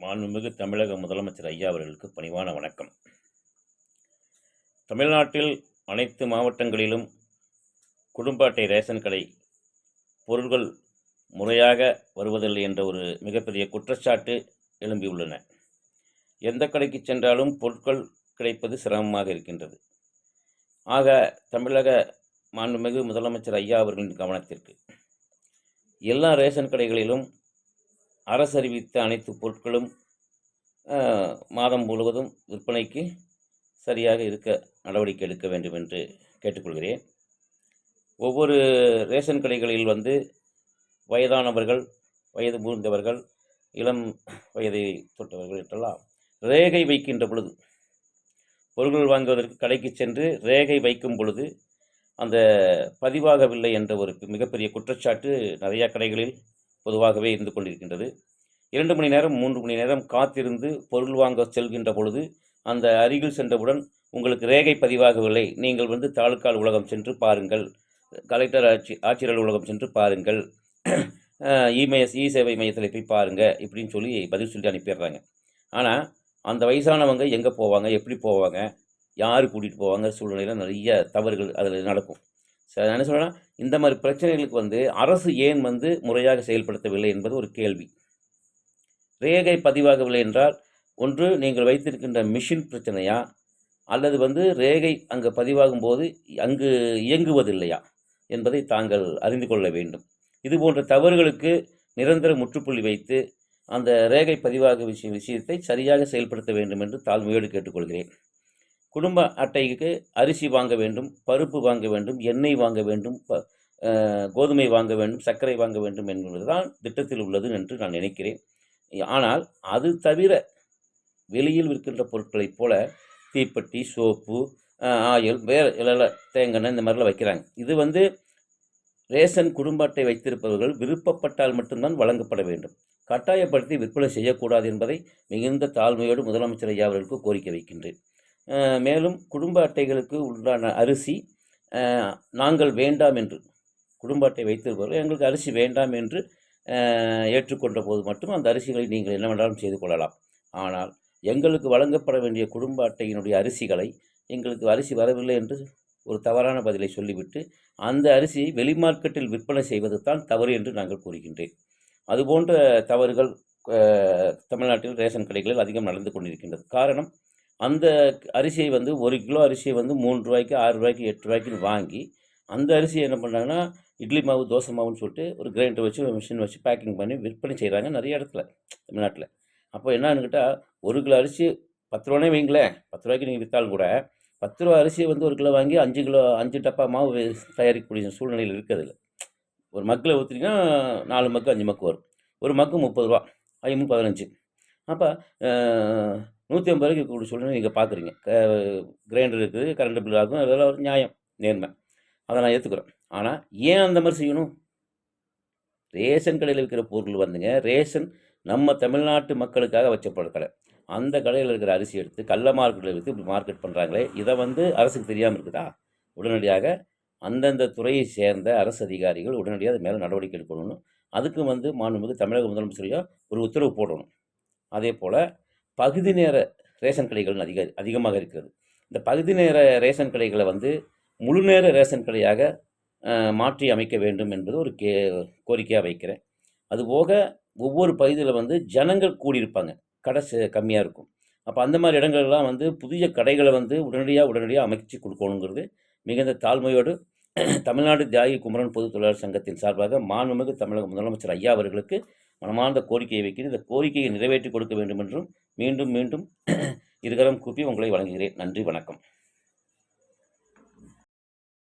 மாண்புமிகு தமிழக முதலமைச்சர் ஐயா அவர்களுக்கு பணிவான வணக்கம். தமிழ்நாட்டில் அனைத்து மாவட்டங்களிலும் குடும்ப அட்டை ரேஷன் கடை பொருட்கள் முறையாக வருவதில்லை என்ற ஒரு மிகப்பெரிய குற்றச்சாட்டு எழும்பியுள்ளன. எந்த கடைக்கு சென்றாலும் பொருட்கள் கிடைப்பது சிரமமாக இருக்கின்றது. ஆக தமிழக மாண்புமிகு முதலமைச்சர் ஐயா அவர்களின் கவனத்திற்கு எல்லா ரேஷன் கடைகளிலும் அரசு அறிவித்த அனைத்து பொருட்களும் மாதம் முழுவதும் விற்பனைக்கு சரியாக இருக்க நடவடிக்கை எடுக்க வேண்டும் என்று கேட்டுக்கொள்கிறேன். ஒவ்வொரு ரேஷன் கடைகளில் வந்து வயதானவர்கள் வயது மூர்ந்தவர்கள் இளம் வயதை தொட்டவர்கள் என்றெல்லாம் ரேகை வைக்கின்ற பொழுது பொருட்கள் வாங்குவதற்கு கடைக்கு சென்று ரேகை வைக்கும் பொழுது அந்த பதிவாகவில்லை என்ற ஒரு மிகப்பெரிய குற்றச்சாட்டு நிறையா கடைகளில் பொதுவாகவே இருந்து கொண்டிருக்கின்றது. இரண்டு மணி நேரம் மூன்று மணி நேரம் காத்திருந்து பொருள் வாங்க செல்கின்ற பொழுது அந்த அருகில் சென்றவுடன் உங்களுக்கு ரேகை பதிவாகவில்லை. நீங்கள் வந்து தாலுக்கால் உலகம் சென்று பாருங்கள். கலெக்டர் ஆட்சி ஆட்சியர் அலுவலகம் சென்று பாருங்கள். இமெயில் இ சேவை மையத்தில் போய் பாருங்கள் இப்படின்னு சொல்லி பதில் சொல்லி அனுப்பிடுறாங்க. ஆனால் அந்த வயசானவங்க எங்கே போவாங்க எப்படி போவாங்க யார் கூட்டிகிட்டு போவாங்க சூழ்நிலையில் நிறைய தவறுகள் அதில் நடக்கும். என்ன சொல்லலாம் இந்த மாதிரி பிரச்சனைகளுக்கு வந்து அரசு ஏன் வந்து முறையாக செயல்படுத்தவில்லை என்பது ஒரு கேள்வி. ரேகை பதிவாகவில்லை என்றால் ஒன்று நீங்கள் வைத்திருக்கின்ற மிஷின் பிரச்சனையா? அல்லது வந்து ரேகை அங்கே பதிவாகும் போது அங்கு இயங்குவதில்லையா? என்பதை தாங்கள் அறிந்து கொள்ள வேண்டும். இது போன்ற தவறுகளுக்கு நிரந்தர முற்றுப்புள்ளி வைத்து அந்த ரேகை பதிவாக விஷய விஷயத்தை சரியாக செயல்படுத்த வேண்டும் என்று தாழ்மையோடு கேட்டுக்கொள்கிறேன். குடும்ப அட்டைக்கு அரிசி வாங்க வேண்டும் பருப்பு வாங்க வேண்டும் எண்ணெய் வாங்க வேண்டும் ப- கோதுமை வாங்க வேண்டும் சர்க்கரை வாங்க வேண்டும் என்பதுதான் திட்டத்தில் உள்ளது என்று நான் நினைக்கிறேன். ஆனால் அது தவிர வெளியில் விற்கின்ற பொருட்களைப் போல தீப்பெட்டி சோப்பு ஆயில் வேறு இல்லை தேங்காய் இந்த மாதிரிலாம் வைக்கிறாங்க. இது வந்து ரேஷன் குடும்ப அட்டை வைத்திருப்பவர்கள் விருப்பப்பட்டால் மட்டும்தான் வழங்கப்பட வேண்டும். கட்டாயப்படுத்தி விற்பனை செய்யக்கூடாது என்பதை மிகுந்த தாழ்மையோடு முதலமைச்சர் ஐயா அவர்களுக்கு கோரிக்கை வைக்கின்றேன். மேலும் குடும்ப அட்டைகளுக்கு உண்டான அரிசி நாங்கள் வேண்டாம் என்று குடும்ப அட்டை வைத்திருப்பவர்கள் எங்களுக்கு அரிசி வேண்டாம் என்று ஏற்றுக்கொண்ட போது மட்டும் அந்த அரிசிகளை நீங்கள் என்ன வேண்டாலும் செய்து கொள்ளலாம். ஆனால் எங்களுக்கு வழங்கப்பட வேண்டிய குடும்ப அட்டையினுடைய அரிசிகளை எங்களுக்கு அரிசி வரவில்லை என்று ஒரு தவறான பதிலை சொல்லிவிட்டு அந்த அரிசியை வெளி மார்க்கெட்டில் விற்பனை செய்வது தான் தவறு என்று நாங்கள் கூறுகின்றேன். அதுபோன்ற தவறுகள் தமிழ்நாட்டில் ரேஷன் கடைகளில் அதிகம் நடந்து கொண்டிருக்கின்றது. காரணம் அந்த அரிசியை வந்து ஒரு கிலோ அரிசியை வந்து மூன்று ரூபாய்க்கு ஆறு ரூபாய்க்கு எட்டு ரூபாய்க்குன்னு வாங்கி அந்த அரிசியை என்ன பண்ணுறாங்கன்னா இட்லி மாவு தோசை மாவுன்னு சொல்லிட்டு ஒரு கிரைண்டர் வச்சு ஒரு மிஷின் வச்சு பேக்கிங் பண்ணி விற்பனை செய்கிறாங்க நிறைய இடத்துல தமிழ்நாட்டில். அப்போ என்னன்னு கேட்டால் ஒரு கிலோ அரிசி பத்து ரூபானே வைங்களேன் பத்து ரூபாய்க்கு நீங்கள் விற்றாலும் கூட பத்து ரூபா அரிசியை வந்து ஒரு கிலோ வாங்கி அஞ்சு கிலோ அஞ்சு டப்பா மாவு தயாரிக்கக்கூடிய சூழ்நிலையில் இருக்கிறதுல ஒரு மக்கில் ஊற்றுனீங்கன்னா நாலு மக்கு அஞ்சு மக்கு வரும். ஒரு மக்கு முப்பது ரூபா ஐம்பது பதினஞ்சு. அப்போ நூற்றி ஐம்பது ரூபாய்க்கு இருக்கக்கூடிய சூழ்நிலை நீங்கள் பார்க்குறீங்க கிரைண்டர் இருக்குது கரண்ட் பில் ஆகும் அதெல்லாம் ஒரு நியாயம் நேர்மை. அதை நான் ஏற்றுக்குறேன் ஆனால் ஏன் அந்த மாதிரி செய்யணும்? ரேஷன் கடையில் இருக்கிற பொருள் வந்துங்க ரேஷன் நம்ம தமிழ்நாட்டு மக்களுக்காக வச்ச கடை. அந்த கடையில் இருக்கிற அரிசி எடுத்து கள்ள மார்க்கெட்டில் எடுத்து இப்படி மார்க்கெட் பண்ணுறாங்களே இதை வந்து அரசுக்கு தெரியாமல் இருக்குதா? உடனடியாக அந்தந்த துறையை சேர்ந்த அரசு அதிகாரிகள் உடனடியாக அது மேலே நடவடிக்கை எடுக்கணும்னு அதுக்கு வந்து மாண்புமிகு தமிழக முதலமைச்சரையோ ஒரு உத்தரவு போடணும். அதே போல் பகுதி நேர ரேஷன் கடைகள் அதிக அதிகமாக இருக்கிறது. இந்த பகுதி நேர ரேஷன் கடைகளை வந்து முழு நேர ரேஷன் கடையாக மாற்றி அமைக்க வேண்டும் என்பது ஒரு கே கோரிக்கையாக வைக்கிறேன். அதுபோக ஒவ்வொரு பகுதியில் வந்து ஜனங்கள் கூடியிருப்பாங்க. கடை கம்மியாக இருக்கும். அப்போ அந்த மாதிரி இடங்கள்லாம் வந்து புதிய கடைகளை வந்து உடனடியாக உடனடியாக அமைச்சு கொடுக்கணுங்கிறது மிகுந்த தாழ்மையோடு தமிழ்நாடு தியாகி குமரன் பொது தொழிலாளர் சங்கத்தின் சார்பாக மாண்புமிகு தமிழக முதலமைச்சர் ஐயா அவர்களுக்கு மனமார்ந்த கோரிக்கையை வைக்கிறேன். இந்த கோரிக்கையை நிறைவேற்றி கொடுக்க வேண்டும் என்றும் மீண்டும் மீண்டும் இருகரம் கூப்பி உங்களை வழங்குகிறேன். நன்றி வணக்கம்.